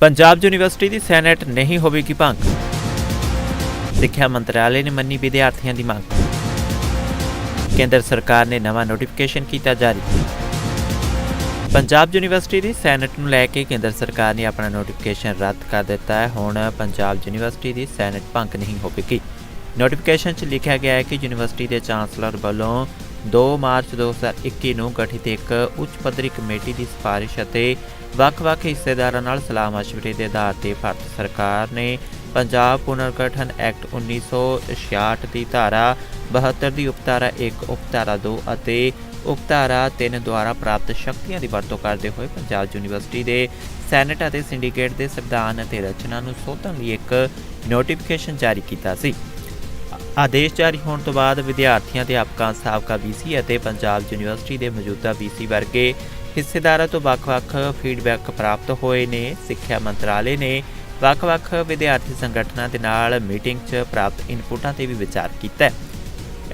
Punjab university ਦੀ senate ਨਹੀਂ ਹੋਵੇਗੀ ਭੰਗ। ਸਿੱਖਿਆ ਮੰਤਰਾਲੇ ਨੇ ਮੰਨੀ ਵਿਦਿਆਰਥੀਆਂ ਦੀ ਮੰਗ। ਕੇਂਦਰ ਸਰਕਾਰ ਨੇ ਨਵਾਂ ਨੋਟੀਫਿਕੇਸ਼ਨ ਕੀਤਾ ਜਾਰੀ। ਪੰਜਾਬ ਯੂਨੀਵਰਸਿਟੀ ਦੀ ਸੈਨੇਟ ਨੂੰ ਲੈ ਕੇ ਕੇਂਦਰ ਸਰਕਾਰ ਨੇ ਆਪਣਾ ਨੋਟੀਫਿਕੇਸ਼ਨ ਰੱਦ ਕਰ ਦਿੱਤਾ ਹੈ। ਹੁਣ ਪੰਜਾਬ ਯੂਨੀਵਰਸਿਟੀ ਦੀ ਸੈਨੇਟ ਭੰਗ ਨਹੀਂ ਹੋਵੇਗੀ। ਨੋਟੀਫਿਕੇਸ਼ਨ 'ਚ ਲਿਖਿਆ ਗਿਆ ਹੈ ਕਿ ਯੂਨੀਵਰਸਿਟੀ ਦੇ ਚਾਂਸਲਰ ਵੱਲੋਂ 2 ਮਾਰਚ 2021 ਨੂੰ ਗਠਿਤ ਇੱਕ ਉੱਚ ਪੱਧਰੀ ਕਮੇਟੀ ਦੀ ਸਿਫਾਰਿਸ਼ ਅਤੇ ਵੱਖ-ਵੱਖ ਹਿੱਸੇਦਾਰਾਂ ਨਾਲ ਸਲਾਹ ਮਸ਼ਵਰੇ ਦੇ ਆਧਾਰ ਤੇ ਭਾਰਤ ਸਰਕਾਰ ਨੇ ਪੰਜਾਬ ਪੁਨਰਗਠਨ ਐਕਟ 1966 ਦੀ ਧਾਰਾ 72 ਦੀ ਉਪਧਾਰਾ 1 ਉਪਧਾਰਾ 2 ਅਤੇ ਉਪਧਾਰਾ 3 ਦੁਆਰਾ ਪ੍ਰਾਪਤ ਸ਼ਕਤੀਆਂ ਦੀ ਵਰਤੋਂ ਕਰਦੇ ਹੋਏ ਪੰਜਾਬ ਯੂਨੀਵਰਸਿਟੀ ਦੇ ਸੈਨੇਟ ਅਤੇ ਸਿੰਡੀਕੇਟ ਦੇ ਸੰਵਿਧਾਨ ਅਤੇ ਰਚਨਾ ਨੂੰ ਸੋਧਣ ਲਈ ਇੱਕ ਨੋਟੀਫਿਕੇਸ਼ਨ ਜਾਰੀ ਕੀਤਾ ਸੀ। ਆਦੇਸ਼ ਜਾਰੀ ਹੋਣ ਤੋਂ ਬਾਅਦ ਵਿਦਿਆਰਥੀਆਂ ਤੇ ਆਪਕਾ ਸਾਬਕਾ ਵੀਸੀ ਅਤੇ ਪੰਜਾਬ ਯੂਨੀਵਰਸਿਟੀ ਦੇ ਮੌਜੂਦਾ ਵੀਸੀ ਵਰਗੇ ਹਿੱਸੇਦਾਰਾਂ ਤੋਂ ਵੱਖ-ਵੱਖ ਫੀਡਬੈਕ ਪ੍ਰਾਪਤ ਹੋਏ ਨੇ। ਸਿੱਖਿਆ ਮੰਤਰਾਲੇ ਨੇ ਵੱਖ-ਵੱਖ ਵਿਦਿਆਰਥੀ ਸੰਗਠਨਾਂ ਦੇ ਨਾਲ ਮੀਟਿੰਗ 'ਚ ਪ੍ਰਾਪਤ ਇਨਪੁਟਾਂ ਤੇ ਵੀ ਵਿਚਾਰ ਕੀਤਾ। ਹੈ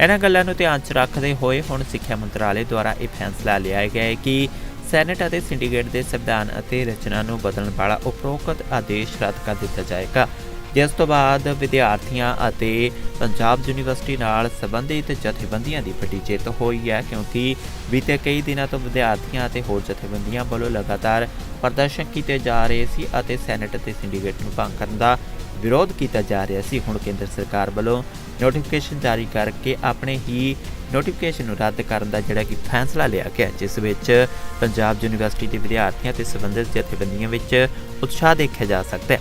ਇਹਨਾਂ ਗੱਲਾਂ ਨੂੰ ਧਿਆਨ 'ਚ ਰੱਖਦੇ ਹੋਏ ਹੁਣ ਸਿੱਖਿਆ ਮੰਤਰਾਲੇ ਦੁਆਰਾ ਇਹ ਫੈਸਲਾ ਲਿਆ ਗਿਆ ਹੈ ਕਿ ਸੈਨੇਟ ਅਤੇ ਸਿੰਡੀਕੇਟ ਦੇ ਸੰਵਿਧਾਨ ਅਤੇ ਰਚਨਾ ਨੂੰ ਬਦਲਣ ਵਾਲਾ ਉਪਰੋਕਤ ਆਦੇਸ਼ ਰੱਦ ਕਰ ਦਿੱਤਾ ਜਾਏਗਾ। ਜਿਸ ਤੋਂ ਬਾਅਦ ਵਿਦਿਆਰਥੀਆਂ ਅਤੇ ਪੰਜਾਬ ਯੂਨੀਵਰਸਿਟੀ ਨਾਲ ਸੰਬੰਧਿਤ ਜਥੇਬੰਦੀਆਂ ਦੀ ਵੱਡੀ ਜਿੱਤ ਹੋਈ ਹੈ, ਕਿਉਂਕਿ ਬੀਤੇ ਕਈ ਦਿਨਾਂ ਤੋਂ ਵਿਦਿਆਰਥੀਆਂ ਅਤੇ ਹੋਰ ਜਥੇਬੰਦੀਆਂ ਵੱਲੋਂ ਲਗਾਤਾਰ ਪ੍ਰਦਰਸ਼ਨ ਕੀਤੇ ਜਾ ਰਹੇ ਸੀ ਅਤੇ ਸੈਨੇਟ ਅਤੇ ਸਿੰਡੀਕੇਟ ਨੂੰ ਭੰਗ ਕਰਨ ਦਾ ਵਿਰੋਧ ਕੀਤਾ ਜਾ ਰਿਹਾ ਸੀ। ਹੁਣ ਕੇਂਦਰ ਸਰਕਾਰ ਵੱਲੋਂ ਨੋਟੀਫਿਕੇਸ਼ਨ ਜਾਰੀ ਕਰਕੇ ਆਪਣੇ ਹੀ ਨੋਟੀਫਿਕੇਸ਼ਨ ਨੂੰ ਰੱਦ ਕਰਨ ਦਾ ਜਿਹੜਾ ਕਿ ਫੈਸਲਾ ਲਿਆ ਗਿਆ, ਜਿਸ ਵਿੱਚ ਪੰਜਾਬ ਯੂਨੀਵਰਸਿਟੀ ਦੇ ਵਿਦਿਆਰਥੀਆਂ ਤੇ ਸੰਬੰਧਿਤ ਜਥੇਬੰਦੀਆਂ ਵਿੱਚ ਉਤਸ਼ਾਹ ਦੇਖਿਆ ਜਾ ਸਕਦਾ ਹੈ।